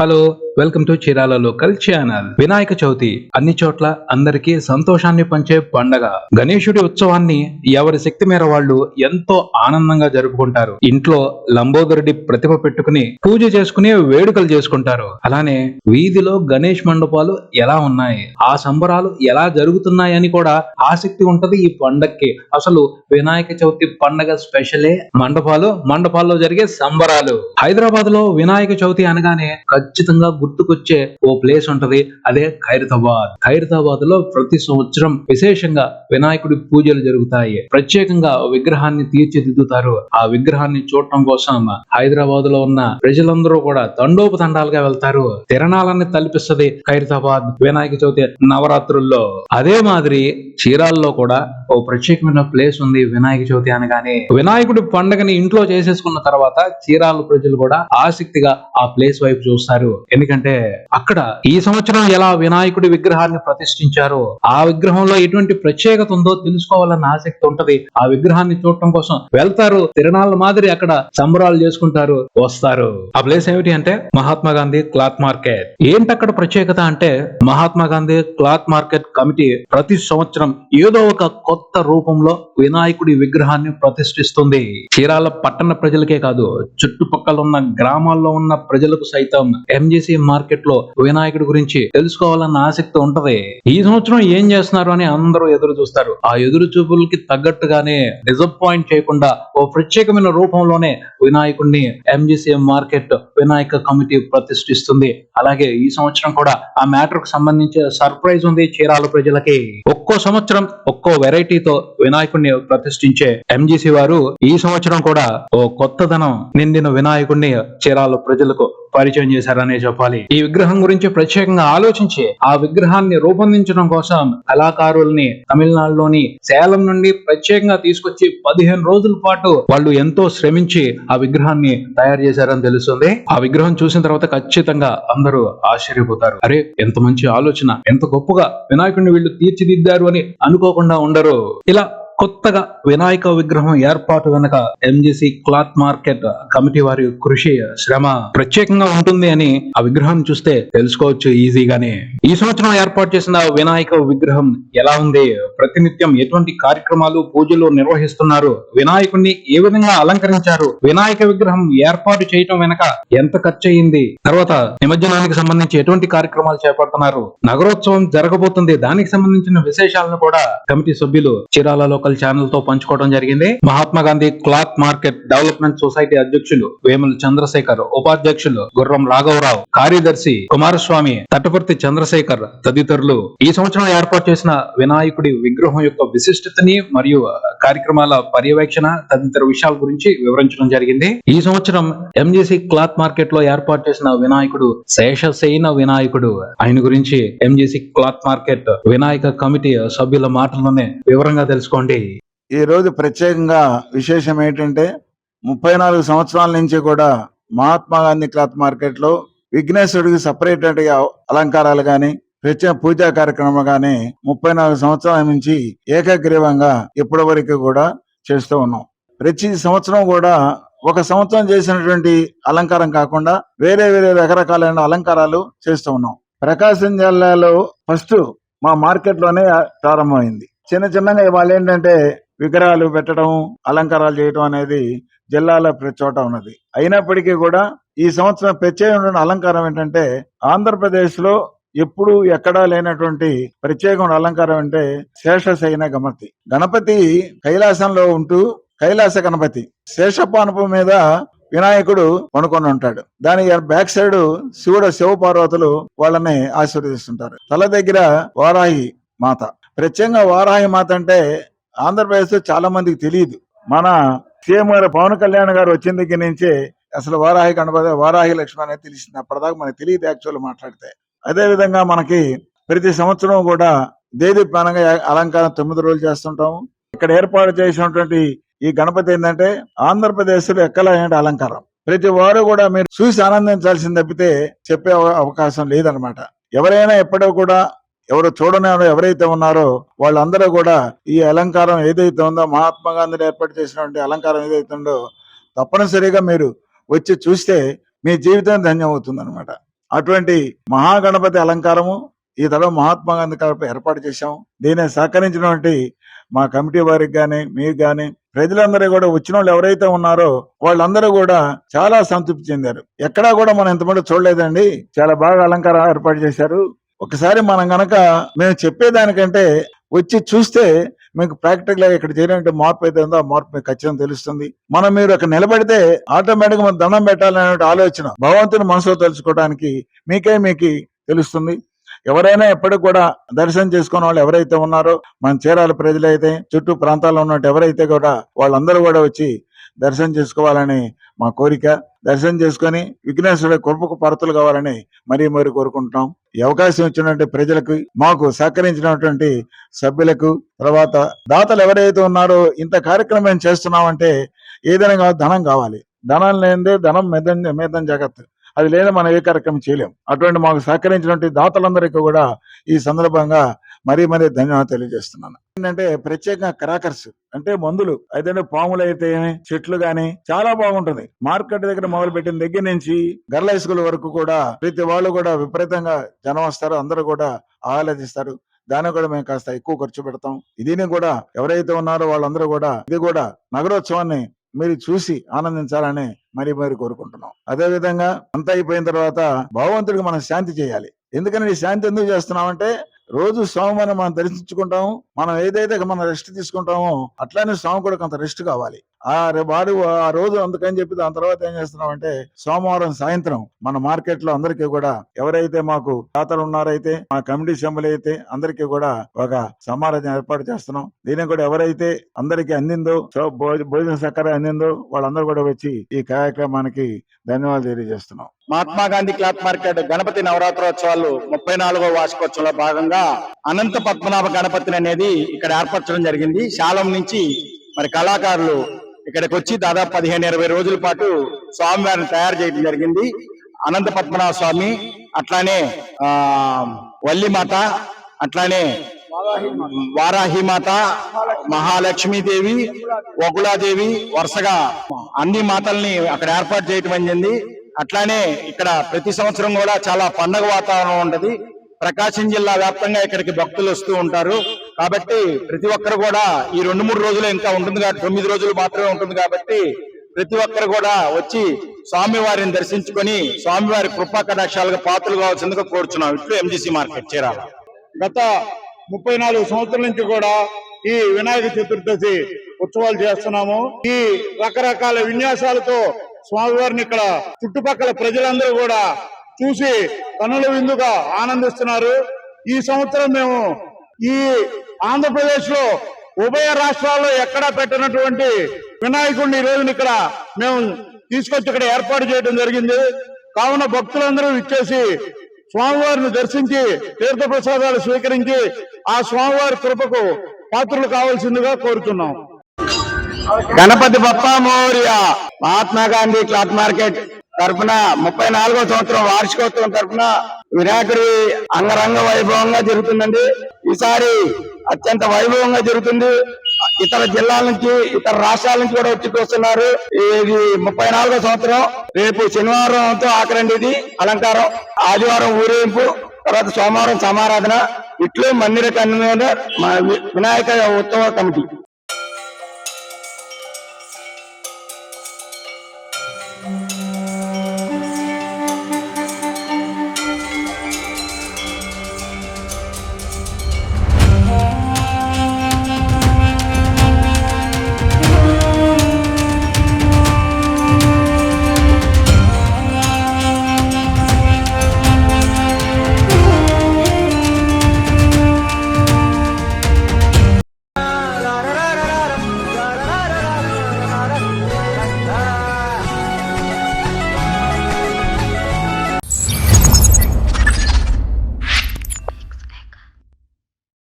Hello, welcome to Chirala local channel. Vinayaka Chavithi అన్ని చోట్ల అందరికీ సంతోషాన్ని పంచే పండగ. గణేశుడి ఉత్సవాన్ని ఎవరి శక్తి మేర వాళ్ళు ఎంతో ఆనందంగా జరుపుకుంటారు. ఇంట్లో లంబోదరుడి ప్రతిభ పెట్టుకుని పూజ చేసుకుని వేడుకలు చేసుకుంటారు. అలానే వీధిలో గణేష్ మండపాలు ఎలా ఉన్నాయి? ఆ సంబరాలు ఎలా జరుగుతున్నాయని కూడా ఆసక్తి ఉంటది ఈ పండక్కి. అసలు వినాయక చవితి పండగ స్పెషలే? మండపాలు మండపాల్లో జరిగే సంబరాలు. హైదరాబాద్లో వినాయక చవితి అనగానే ఖచ్చితంగా గుర్తుకొచ్చే ఓ ప్లేస్ ఉంటది. అదే ఖైరతాబాద్. ఖైరతాబాద్లో ప్రతి సంవత్సరం విశేషంగా వినాయకుడి పూజలు జరుగుతాయి. ప్రత్యేకంగా విగ్రహాన్ని తీర్చిదిద్దుతారు. ఆ విగ్రహాన్ని చూడటం కోసం హైదరాబాద్లో ఉన్న ప్రజలందరూ కూడా తండోపతండాలుగా వెళ్తారు. తిరణాలని తలపిస్తది ఖైరతాబాద్ వినాయక చవితి నవరాత్రుల్లో. అదే మాదిరి చీరాల్లో కూడా ఓ ప్రత్యేకమైన ప్లేస్ ఉంది వినాయక చవితి అనగానే. వినాయకుడి పండుగని ఇంట్లో చేసేసుకున్న తర్వాత చీరాల ప్రజలు కూడా ఆసక్తిగా ఆ ప్లేస్ వైపు చూస్తారు. ఎందుకంటే అక్కడ ఈ సంవత్సరం ఎలా వినాయకుడి విగ్రహాన్ని ప్రతిష్ఠించారో ఆ విగ్రహంలో ఎటువంటి ప్రత్యేకత ఉందో తెలుసుకోవాలన్న ఆసక్తి ఉంటది. ఆ విగ్రహాన్ని చూడటం కోసం వెళ్తారు. తిరణాల మాదిరి అక్కడ సంబరాలు చేసుకుంటారు వస్తారు. ఆ ప్లేస్ ఏమిటి అంటే మహాత్మా గాంధీ క్లాత్ మార్కెట్. ఏంటి అక్కడ ప్రత్యేకత అంటే Mahatma Gandhi cloth market committee ప్రతి సంవత్సరం ఏదో ఒక కొత్త రూపంలో వినాయకుడి విగ్రహాన్ని ప్రతిష్ఠిస్తుంది. చీరాల పట్టణ ప్రజలకే కాదు చుట్టుపక్కల ఉన్న గ్రామాల్లో ఉన్న ప్రజలకు సైతం. ఎంజీసీ మార్కెట్లో వినాయకుడి గురించి తెలుసుకోవాలన్న ఆసక్తి ఉంటది. ఈ సంవత్సరం ఏం చేస్తున్నారు అని అందరూ ఎదురు చూస్తారు. ఆ ఎదురు చూపులకి తగ్గట్టుగానే డిసప్పాయింట్ చేయకుండా ఓ ప్రత్యేకమైన రూపంలోనే వినాయకుడిని ఎంజీసీఎం మార్కెట్ వినాయక కమిటీ ప్రతిష్ఠిస్తుంది. అలాగే ఈ సంవత్సరం కూడా ఆ మ్యాటర్కు సంబంధించిన సర్ప్రైజ్ ఉంది చీరాల ప్రజలకి. ఒక్కో సంవత్సరం ఒక్కో వెరైటీతో వినాయకుడిని ప్రతిష్ఠించే ఎంజీసీ వారు ఈ సంవత్సరం కూడా ఓ కొత్తదనం నిండిన వినాయకుడిని చీరాల ప్రజలకు పరిచయం చేశారనే చెప్పాలి. ఈ విగ్రహం గురించి ప్రత్యేకంగా ఆలోచించి ఆ విగ్రహాన్ని రూపొందించడం కోసం కళాకారుల్ని తమిళనాడులోని సేలం నుండి ప్రత్యేకంగా తీసుకొచ్చి పదిహేను రోజుల పాటు వాళ్ళు ఎంతో శ్రమించి ఆ విగ్రహాన్ని తయారు చేశారని తెలుస్తుంది. ఆ విగ్రహం చూసిన తర్వాత ఖచ్చితంగా అందరూ ఆశ్చర్యపోతారు. అరే ఎంత మంచి ఆలోచన ఎంత గొప్పగా వినాయకుడిని వీళ్ళు తీర్చిదిద్దారు అని అనుకోకుండా ఉండరు. ఇలా కొత్తగా వినాయక విగ్రహం ఏర్పాటు వెనుక ఎంజిసి క్లాత్ మార్కెట్ కమిటీ వారి కృషి శ్రమ ప్రత్యేకంగా ఉంటుంది అని ఆ విగ్రహం చూస్తే తెలుసుకోవచ్చు ఈజీగానే. ఈ సంవత్సరం ఏర్పాటు చేసిన వినాయక విగ్రహం ఎలా ఉంది? ప్రతినిత్యం ఎటువంటి కార్యక్రమాలు పూజలు నిర్వహిస్తున్నారు? వినాయకుడిని ఏ విధంగా అలంకరించారు? వినాయక విగ్రహం ఏర్పాటు చేయటం వెనక ఎంత ఖర్చు అయింది తర్వాత నిమజ్జనానికి సంబంధించి ఎటువంటి కార్యక్రమాలు చేపడుతున్నారు? నగరోత్సవం జరగబోతుంది. దానికి సంబంధించిన విశేషాలను కూడా కమిటీ సభ్యులు చీరాలలో లోకల్ ఛానల్తో పంచుకోవడం జరిగింది. Mahatma Gandhi cloth market development society అధ్యక్షులు వేముల చంద్రశేఖర్ ఉపాధ్యక్షులు గుర్రం రాఘవరావు కార్యదర్శి కుమారస్వామి తటపర్తి చంద్రశేఖర్ తదితరులు ఈ సంవత్సరం ఏర్పాటు చేసిన వినాయకుడి విగ్రహం యొక్క విశిష్టతని మరియు కార్యక్రమాల పర్యవేక్షణ తదితర విషయాల గురించి వివరించడం జరిగింది. ఈ సంవత్సరం ఎంజీసీ క్లాత్ మార్కెట్లో ఏర్పాటు చేసిన వినాయకుడు శేషశయన వినాయకుడు. ఆయన గురించి MGC cloth market Vinayaka committee సభ్యుల మాటల్లోనే వివరంగా తెలుసుకోండి. ఈ రోజు ప్రత్యేకంగా విశేషం ఏంటంటే ముప్పై నాలుగు సంవత్సరాల నుంచి కూడా మహాత్మా గాంధీ క్లాత్ మార్కెట్లో విఘ్నేశ్వరుడికి సపరేట్ అలంకారాలు గాని ప్రత్యేక పూజా కార్యక్రమం గాని ముప్పై నాలుగు సంవత్సరాల నుంచి ఏకగ్రీవంగా ఇప్పటి వరకు కూడా చేస్తూ ఉన్నాం. ప్రతి సంవత్సరం కూడా ఒక సంవత్సరం చేసినటువంటి అలంకారం కాకుండా వేరే వేరే రకరకాలైన అలంకారాలు చేస్తూ ఉన్నాం. ప్రకాశం జిల్లాలో ఫస్ట్ మా మార్కెట్లోనే ప్రారంభమైంది. చిన్న చిన్నగా వాళ్ళు ఏంటంటే విగ్రహాలు పెట్టడం అలంకారాలు చేయడం అనేది జిల్లాలో ప్రతి చోట ఉన్నది. అయినప్పటికీ కూడా ఈ సంవత్సరం ప్రత్యేకమైన అలంకారం ఏంటంటే ఆంధ్రప్రదేశ్లో ఎప్పుడు ఎక్కడా లేనటువంటి ప్రత్యేకమైన అలంకారం అంటే శేషశయన గణపతి. గణపతి కైలాసంలో ఉంటూ కైలాస గణపతి. శేషపానపు మీద వినాయకుడు పనుకొని ఉంటాడు. దాని బ్యాక్ సైడ్ శివుడు శివ పార్వతులు వాళ్ళని ఆశీర్వదిస్తుంటారు. తల దగ్గర వారాహి మాత. ప్రత్యేకంగా వారాహి మాత అంటే ఆంధ్రప్రదేశ్ చాలా మందికి తెలియదు. మన సీఎం గారు పవన్ కళ్యాణ్ గారు వచ్చిన దగ్గర నుంచే అసలు వారాహి గణపతి వారాహి లక్ష్మి అనేది తెలిసింది. అప్పటిదాకా మనకు తెలియదు యాక్చువల్ మాట్లాడితే. అదే విధంగా మనకి ప్రతి సంవత్సరం కూడా దేదీప్యానంగా అలంకారం తొమ్మిది రోజులు చేస్తుంటాము. ఇక్కడ ఏర్పాటు చేసినటువంటి ఈ గణపతి ఏంటంటే ఆంధ్రప్రదేశ్లో ఎక్కలేని అలంకారం. ప్రతి వారు కూడా మీరు చూసి ఆనందించాల్సింది తప్పితే చెప్పే అవకాశం లేదనమాట ఎవరైనా ఎప్పుడో కూడా ఎవరు చూడని ఎవరైతే ఉన్నారో వాళ్ళందరూ కూడా ఈ అలంకారం ఏదైతే ఉందో మహాత్మా గాంధీ ఏర్పాటు చేసినటువంటి అలంకారం ఏదైతే ఉందో తప్పనిసరిగా మీరు వచ్చి చూస్తే మీ జీవితం ధన్యం అవుతుంది అనమాట అటువంటి మహాగణపతి అలంకారము ఈ తరం మహాత్మా గాంధీ గారిపై ఏర్పాటు చేశాం దీన్ని సహకరించినటువంటి మా కమిటీ వారికి కానీ మీకు కానీ ప్రజలందరూ కూడా వచ్చిన వాళ్ళు ఎవరైతే ఉన్నారో వాళ్ళందరూ కూడా చాలా సంతృప్తి చెందారు. ఎక్కడా కూడా మనం ఇంతమంది చూడలేదండి. చాలా బాగా అలంకారం ఏర్పాటు చేశారు. ఒకసారి మనం గనక మేము చెప్పేదానికంటే వచ్చి చూస్తే మీకు ప్రాక్టికల్గా ఇక్కడ చేయడానికి మార్పు అయితే ఉందో ఆ మార్పు మీకు ఖచ్చితంగా తెలుస్తుంది. మనం మీరు అక్కడ నిలబడితే ఆటోమేటిక్ మనం దండం పెట్టాలనే ఆలోచన భగవంతుని మనసులో తెలుసుకోవడానికి మీకే మీకు తెలుస్తుంది. ఎవరైనా ఎప్పటికి కూడా దర్శనం చేసుకున్న వాళ్ళు ఎవరైతే ఉన్నారో మన చీరాల ప్రజలైతే చుట్టూ ప్రాంతాల్లో ఉన్నట్టు ఎవరైతే కూడా వాళ్ళందరూ కూడా వచ్చి దర్శనం చేసుకోవాలని మా కోరిక. దర్శనం చేసుకొని విఘ్నేశ్వరుడి కృపకు పరతులు కావాలని మరీ మరీ కోరుకుంటున్నాం. ఈ అవకాశం ఇచ్చినటువంటి ప్రజలకు మాకు సహకరించినటువంటి సభ్యులకు తర్వాత దాతలు ఎవరైతే ఉన్నారో ఇంత కార్యక్రమం మేము చేస్తున్నామంటే ఏదైనా ధనం కావాలి. ధనం లేనిదే ధనం మెదం మేదం జాగ్రత్త. అది లేదా మనం ఏ కార్యక్రమం చేయలేం. అటువంటి మాకు సహకరించినటువంటి దాతలందరికీ కూడా ఈ సందర్భంగా మరీ మరీ ధన్యవాదాలు తెలియజేస్తున్నాను. ఏంటంటే ప్రత్యేకంగా క్రాకర్స్ అంటే మందులు అయితే పాములు అయితే చెట్లు గాని చాలా బాగుంటుంది. మార్కెట్ దగ్గర మొదలు పెట్టిన దగ్గర నుంచి గర్ల స్కూల్ వరకు కూడా ప్రతి వాళ్ళు కూడా విపరీతంగా జనం వస్తారు. అందరూ కూడా ఆహ్లాదిస్తారు దాని కూడా మేము కాస్త ఎక్కువ ఖర్చు పెడతాం. దీన్ని కూడా ఎవరైతే ఉన్నారో వాళ్ళందరూ కూడా ఇది కూడా నగరోత్సవాన్ని మీరు చూసి ఆనందించాలని మరి మరి కోరుకుంటున్నాం. అదే విధంగా అంతా అయిపోయిన తర్వాత భగవంతుడికి మనం శాంతి చేయాలి. ఎందుకని శాంతి ఎందుకు చేస్తున్నామంటే రోజు స్వామి మనం దర్శించుకుంటాము మనం ఏదైతే మనం రెస్ట్ తీసుకుంటామో అట్లానే స్వామి కూడా కొంత రెస్ట్ కావాలి. ఆ వాడు ఆ రోజు అందుకని చెప్పి దాని తర్వాత ఏం చేస్తున్నాం అంటే సోమవారం సాయంత్రం మన మార్కెట్లో అందరికీ కూడా ఎవరైతే మాకు దాతలు ఉన్నారైతే మా కమిటీ సభ్యులు అయితే అందరికీ కూడా ఒక సమారాధన ఏర్పాటు చేస్తున్నాం. దీనికి కూడా ఎవరైతే అందరికీ అందిందో భోజన సక్కర అందిందో వాళ్ళందరూ కూడా వచ్చి ఈ కార్యక్రమానికి ధన్యవాదాలు తెలియజేస్తున్నాం. మహాత్మా గాంధీ క్లాత్ మార్కెట్ గణపతి నవరాత్రోత్సవాలు ముప్పై నాలుగో వార్షికోత్సవంలో భాగంగా అనంత పద్మనాభ గణపతిని అనేది ఇక్కడ ఏర్పరచడం జరిగింది. శాలం నుంచి మరి కళాకారులు ఇక్కడికి వచ్చి దాదాపు పదిహేను ఇరవై రోజుల పాటు స్వామివారిని తయారు చేయడం జరిగింది. అనంత పద్మనాభ స్వామి అట్లానే ఆ వల్లిమాత అట్లానే వారాహిమాత మహాలక్ష్మీదేవి వకులాదేవి వరుసగా అన్ని మాతల్ని అక్కడ ఏర్పాటు చేయటం జరిగింది. అట్లానే ఇక్కడ ప్రతి సంవత్సరం కూడా చాలా పండగ వాతావరణం ఉంటది. ప్రకాశం జిల్లా వ్యాప్తంగా ఇక్కడికి భక్తులు వస్తూ ఉంటారు. కాబట్టి ప్రతి ఒక్కరు కూడా ఈ రెండు మూడు రోజులు ఇంకా ఉంటుంది కాబట్టి తొమ్మిది రోజులు మాత్రమే ఉంటుంది కాబట్టి ప్రతి ఒక్కరు కూడా వచ్చి స్వామివారిని దర్శించుకొని స్వామివారి కృపా కటాక్షాలకు పాత్రలు కావాల్సిందిగా కోరుచున్నాం. ఇట్లు ఎంజిసి మార్కెట్ చేరాలి. గత ముప్పై నాలుగు సంవత్సరాల నుంచి కూడా ఈ వినాయక చతుర్దశి ఉత్సవాలు చేస్తున్నాము. ఈ రకరకాల విన్యాసాలతో స్వామివారిని ఇక్కడ చుట్టుపక్కల ప్రజలందరూ కూడా చూసి కనుల విందుగా ఆనందిస్తున్నారు. ఈ సంవత్సరం మేము ఈ ఆంధ్రప్రదేశ్లో ఉభయ రాష్ట్రాల్లో ఎక్కడా పెట్టినటువంటి వినాయకుడిని ఈ రోజున ఇక్కడ మేము తీసుకొచ్చి ఇక్కడ ఏర్పాటు చేయడం జరిగింది. కావున భక్తులందరూ ఇచ్చేసి స్వామివారిని దర్శించి తీర్థ ప్రసాదాలు స్వీకరించి ఆ స్వామివారి కృపకు పాత్రలు కావాల్సిందిగా కోరుతున్నాం గణపతి బప్ప మౌర్య. మహాత్మా గాంధీ క్లాత్ మార్కెట్ తరఫున ముప్పై నాలుగో సంవత్సరం వార్షికోత్సవం తరఫున వినాయకుడి అంగరంగ వైభవంగా జరుగుతుందండి. ఈసారి అత్యంత వైభవంగా జరుగుతుంది. ఇతర జిల్లాల నుంచి ఇతర రాష్ట్రాల నుంచి కూడా వచ్చి చూస్తున్నారు ఇది ముప్పై నాలుగో సంవత్సరం. రేపు శనివారంతో ఆఖరండి ఇది. అలంకారం ఆదివారం ఊరేగింపు తర్వాత సోమవారం సమారాధన. ఇట్లు మందిర కన్వీనర్ మా వినాయక ఉత్సవ కమిటీ.